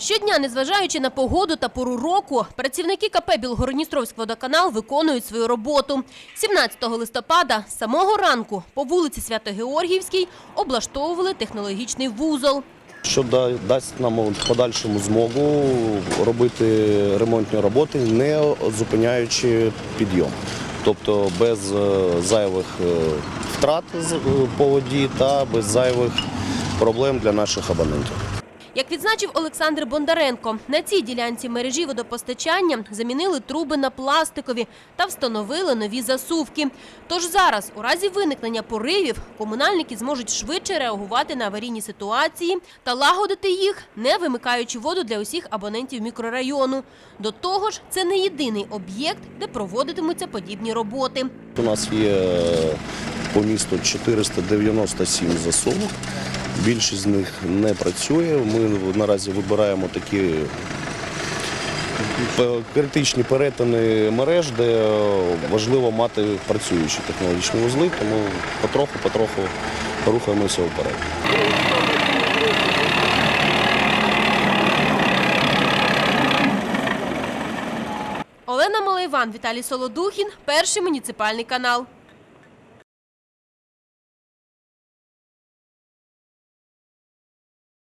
Щодня, незважаючи на погоду та пору року, працівники КП Білгородністровський водоканал виконують свою роботу. 17 листопада з самого ранку по вулиці Свято-Георгіївській облаштовували технологічний вузол. що дасть нам в подальшому змогу робити ремонтні роботи, не зупиняючи підйом. Тобто без е, зайвих е, втрат е, по воді та без зайвих проблем для наших абонентів. Як відзначив Олександр Бондаренко, на цій ділянці мережі водопостачання замінили труби на пластикові та встановили нові засувки. Тож зараз, у разі виникнення поривів, комунальники зможуть швидше реагувати на аварійні ситуації та лагодити їх, не вимикаючи воду для усіх абонентів мікрорайону. До того ж, це не єдиний об'єкт, де проводитимуться подібні роботи. У нас є е, по місту 497 засувок. Більшість з них не працює. Ми наразі вибираємо такі критичні перетини мереж, де е, важливо мати працюючі технологічні вузли, тому потроху-потроху рухаємося вперед. Олена Малайван, Віталій Солодухін, перший муніципальний канал.